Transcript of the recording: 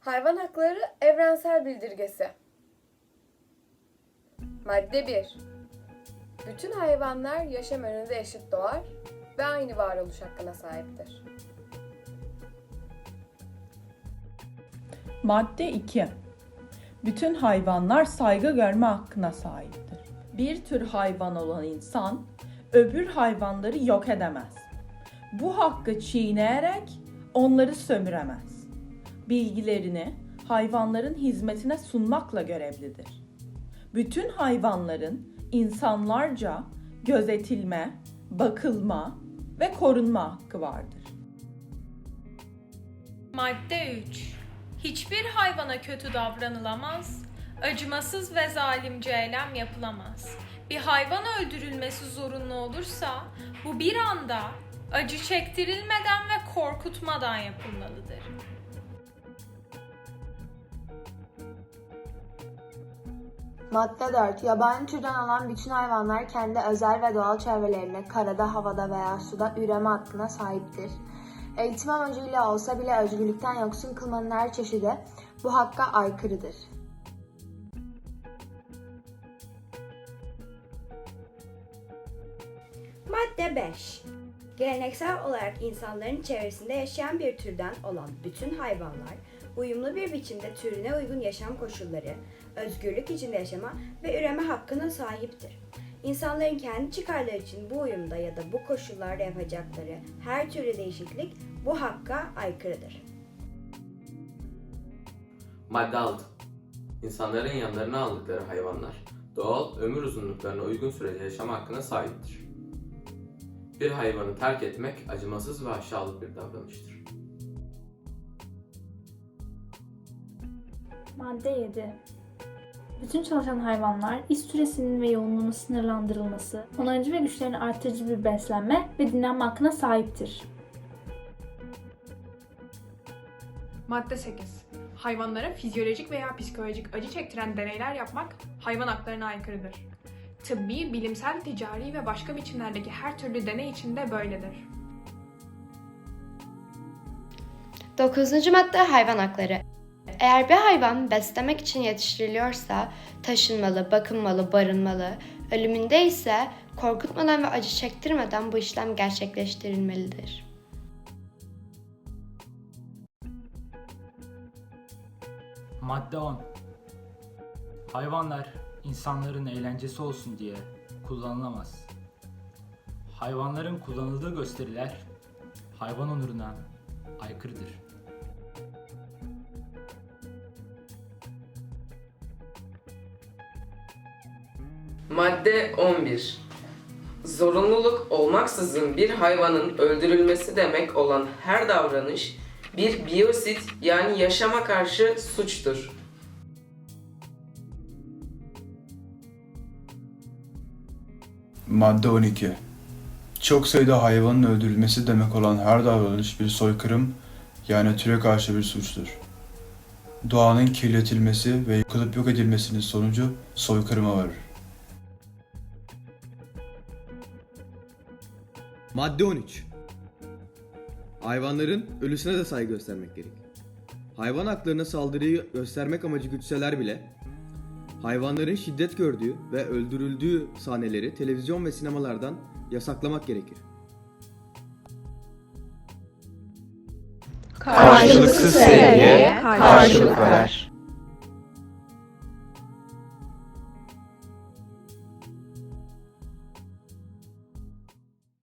Hayvan hakları evrensel bildirgesi. Madde 1. Bütün hayvanlar yaşam önünde eşit doğar ve aynı varoluş hakkına sahiptir. Madde 2. Bütün hayvanlar saygı görme hakkına sahiptir. Bir tür hayvan olan insan öbür hayvanları yok edemez. Bu hakkı çiğneyerek onları sömüremez. Bilgilerini hayvanların hizmetine sunmakla görevlidir. Bütün hayvanların insanlarca gözetilme, bakılma ve korunma hakkı vardır. Madde 3. Hiçbir hayvana kötü davranılamaz, acımasız ve zalimce eylem yapılamaz. Bir hayvan öldürülmesi zorunlu olursa bu bir anda acı çektirilmeden ve korkutmadan yapılmalıdır. Madde 4. Yabani türden olan bütün hayvanlar kendi özel ve doğal çevrelerine karada, havada veya suda üreme hakkına sahiptir. Eğitim amacıyla olsa bile özgürlükten yoksun kılmanın her çeşidi bu hakka aykırıdır. Madde 5. Geleneksel olarak insanların çevresinde yaşayan bir türden olan bütün hayvanlar, uyumlu bir biçimde türüne uygun yaşam koşulları, özgürlük içinde yaşama ve üreme hakkına sahiptir. İnsanların kendi çıkarları için bu uyumda ya da bu koşullarda yapacakları her türlü değişiklik bu hakka aykırıdır. Madde 6. İnsanların yanlarına aldıkları hayvanlar doğal ömür uzunluklarına uygun sürede yaşama hakkına sahiptir. Bir hayvanı terk etmek acımasız ve aşağılık bir davranıştır. Madde 7. Bütün çalışan hayvanlar iş süresinin ve yoğunluğunun sınırlandırılması, onarıcı ve güçlerini artırıcı bir beslenme ve dinlenme hakkına sahiptir. Madde 8. Hayvanlara fizyolojik veya psikolojik acı çektiren deneyler yapmak hayvan haklarına aykırıdır. Tıbbi, bilimsel, ticari ve başka biçimlerdeki her türlü deney için de böyledir. 9. madde hayvan hakları. Eğer bir hayvan beslemek için yetiştiriliyorsa taşınmalı, bakılmalı, barınmalı, ölümünde ise korkutmadan ve acı çektirmeden bu işlem gerçekleştirilmelidir. Madde 10 Hayvanlar insanların eğlencesi olsun diye kullanılamaz. Hayvanların kullanıldığı gösteriler hayvan onuruna aykırıdır. Madde 11. Zorunluluk olmaksızın bir hayvanın öldürülmesi demek olan her davranış bir biyosit yani yaşama karşı suçtur. Madde 12. Çok sayıda hayvanın öldürülmesi demek olan her davranış bir soykırım yani türe karşı bir suçtur. Doğanın kirletilmesi ve yıkılıp yok edilmesinin sonucu soykırıma varır. Madde 13. Hayvanların ölüsüne de saygı göstermek gerek. Hayvan haklarına saldırıyı göstermek amacı gütseler bile hayvanların şiddet gördüğü ve öldürüldüğü sahneleri televizyon ve sinemalardan yasaklamak gerekir. Karşılıksız sevgiye karşılık ver.